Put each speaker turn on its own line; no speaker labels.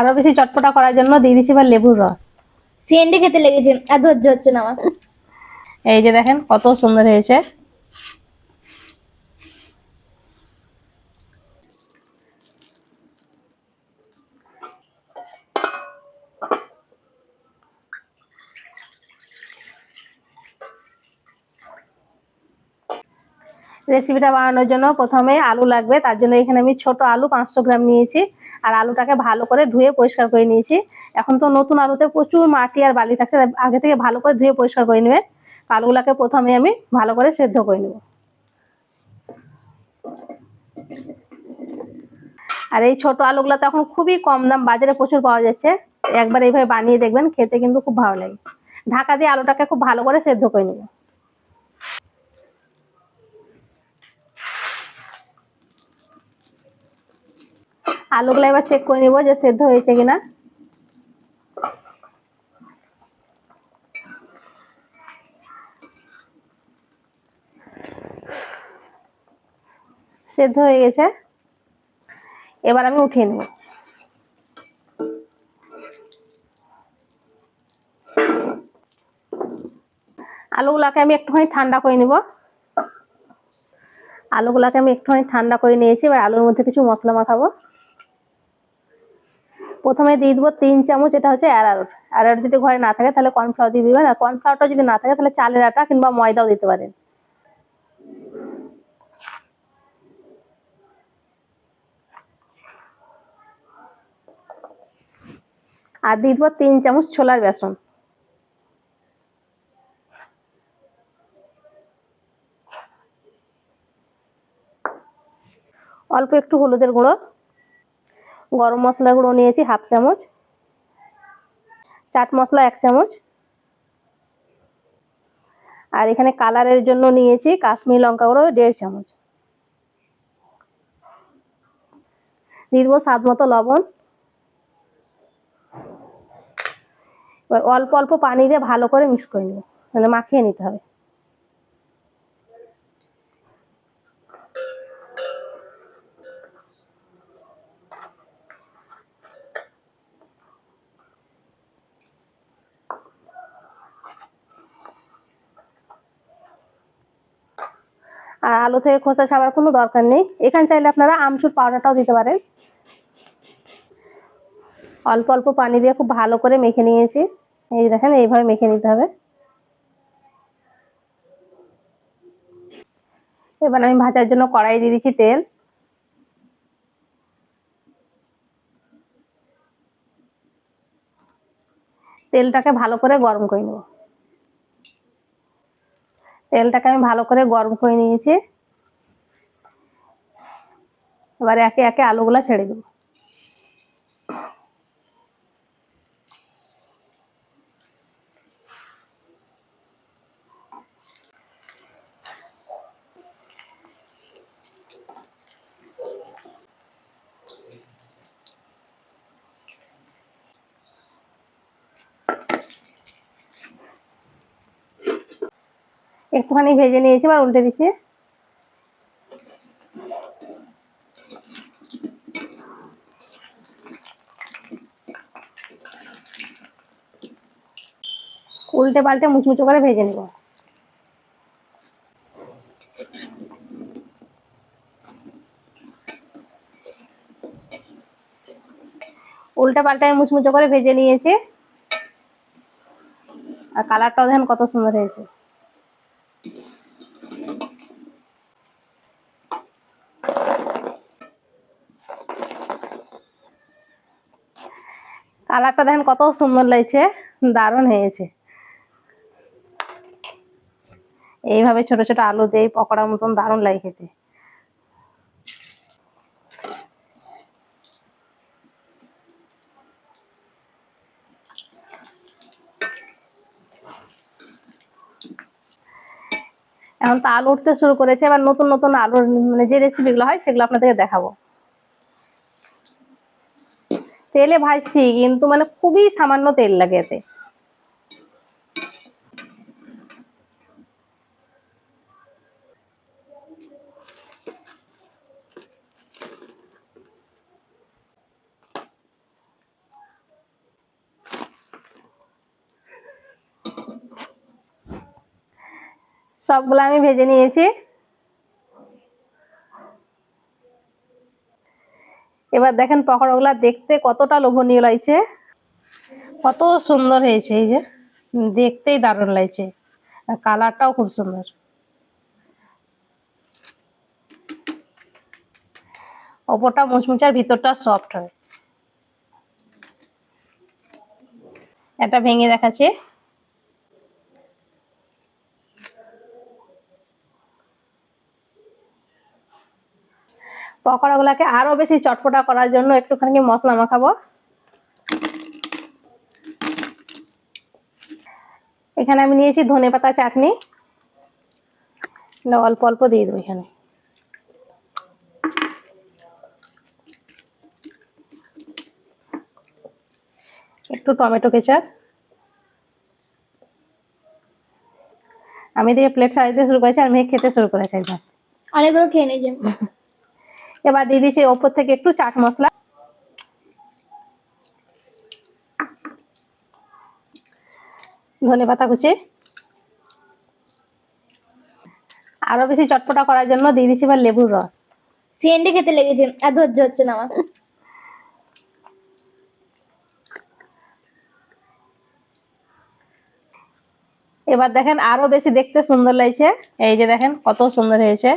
আরও বেশি চটপটা করার জন্য দিয়ে দিচ্ছি এবার লেবুর রস।
সিএনডি খেতে লেগেছে আর ধৈর্য হচ্ছে না আমার।
এই যে দেখেন কত সুন্দর হয়েছে। রেসিপিটা বানানোর জন্য প্রথমে আলু লাগবে তার জন্য এখানে আমি ছোট আলু পাঁচশো গ্রাম নিয়েছি। আর আলুটাকে ভালো করে ধুয়ে পরিষ্কার করে নিয়েছি। এখন তো নতুন আলুতে প্রচুর মাটি আর বালি থাকছে আগে থেকে ভালো করে ধুয়ে পরিষ্কার করে নেবেন। আলুগুলাকে প্রথমে আমি ভালো করে সেদ্ধ করে নেব। আর এই ছোট আলুগুলো তো এখন খুবই কম দাম, বাজারে প্রচুর পাওয়া যাচ্ছে। একবার এইভাবে বানিয়ে দেখবেন, খেতে কিন্তু খুব ভালো লাগে। ঢাকা দিয়ে আলুটাকে খুব ভালো করে সেদ্ধ করে নেব। আলুগুলো এবার চেক করে নিব যে সেদ্ধ হয়েছে কিনা। সেদ্ধ হয়ে গেছে। এবার আমি উঠিয়ে নেব। আলুগুলাকে আমি একটুখানি ঠান্ডা করে নিব। আলুগুলাকে আমি একটুখানি ঠান্ডা করে নিয়েছি, এবার আলুর মধ্যে কিছু মশলা মাখাবো। প্রথমে দিয়ে দেবো তিন চামচ, এটা হচ্ছে অ্যারারুট। অ্যারারুট যদি ঘরে না থাকে তাহলে কর্নফ্লাওয়ার দিয়ে দিবেন, আর কর্নফ্লাওয়ারটা যদি না থাকে তাহলে চালের আটা কিংবা ময়দাও দিতে পারেন। আর দিয়ে দেবো তিন চামচ ছোলার বেসন। অল্প একটু হলুদের গুঁড়ো। গরম মশলার গুঁড়ো নিয়েছি হাফ চামচ। চাট মশলা এক চামচ। আর এখানে কালারের জন্য নিয়েছি কাশ্মীর লঙ্কা গুঁড়ো দেড় চামচ। দেবো স্বাদ মতো লবণ। এবার অল্প অল্প পানি দিয়ে ভালো করে মিক্স করে নেব মানে মাখিয়ে নিতে হবে আর আলু থেকে খোসা ছাড়ার কোনো দরকার নেই। এখানে চাইলে আপনারা আমচুর পাউডারটাও দিতে পারেন। অল্প অল্প পানি দিয়ে খুব ভালো করে মেখে নিয়েছি। এই দেখেন, এইভাবে মেখে নিতে হবে। এবার আমি ভাজার জন্য কড়াই দিয়ে দিচ্ছি তেল। তেলটাকে ভালো করে গরম করে নেব। তেলটাকে আমি ভালো করে গরম করে নিয়েছি। এবার একে একে আলুগুলা ছেড়ে দেবো। একটুখানি ভেজে নিয়েছি এবার উল্টে দিচ্ছি। উল্টে পাল্টে মুচমুচো করে ভেজে নেব। উল্টে পাল্টে আমি মুচমুচো করে ভেজে নিয়েছি। আর কালারটাও দেখেন কত সুন্দর হয়েছে। কালারটা দেখেন কত সুন্দর লাগছে, দারুণ হয়েছে। এইভাবে ছোট ছোট আলু দিয়ে পকোড়ার মতন দারুণ লাগে খেতে। এখন তো আলু উঠতে শুরু করেছে, এবার নতুন নতুন আলুর মানে যে রেসিপিগুলো হয় সেগুলো আপনাদেরকে দেখাবো। তেলে ভাজছি কিন্তু মানে খুবই সামান্য তেল লাগে এতে। সবগুলো আমি ভেজে নিয়েছি। এবার দেখেন পকোড়াগুলো দেখতে কতটা লোভনীয় লাগছে। কত সুন্দর হয়েছে এই যে। দেখতেই দারুণ লাগছে। কালারটাও খুব সুন্দর। ওপরটা মুচমুচে আর ভিতরটা সফট হয়। এটা ভেঙে দেখাচ্ছি। পকোড়াগুলোকে আরও বেশি চটপটা করার জন্য একটুখানি মশলা মাখাবো। এখানে আমি নিয়েছি ধনে পাতা চাটনি। অল্প অল্প দিয়ে দেবো এখানে। একটু টমেটো কেচাপ। আমি দিয়ে প্লেট সাজাতে শুরু করেছি, আর মেয়ে খেতে শুরু করেছে একবার
অনেকগুলো খেয়ে নিয়েছি।
এবার দিয়ে দিচ্ছি ওপর থেকে একটু চাট মশলা। ধনে পাতা কুচি। আরও বেশি চটপটা করার জন্য দিয়ে দিচ্ছি এবার লেবুর রস।
সেন্টে খেতে লেগেছে আর ধৈর্য হচ্ছে না আমার।
এবার দেখেন আরও বেশি দেখতে সুন্দর লাগছে। এই যে দেখেন কত সুন্দর হয়েছে।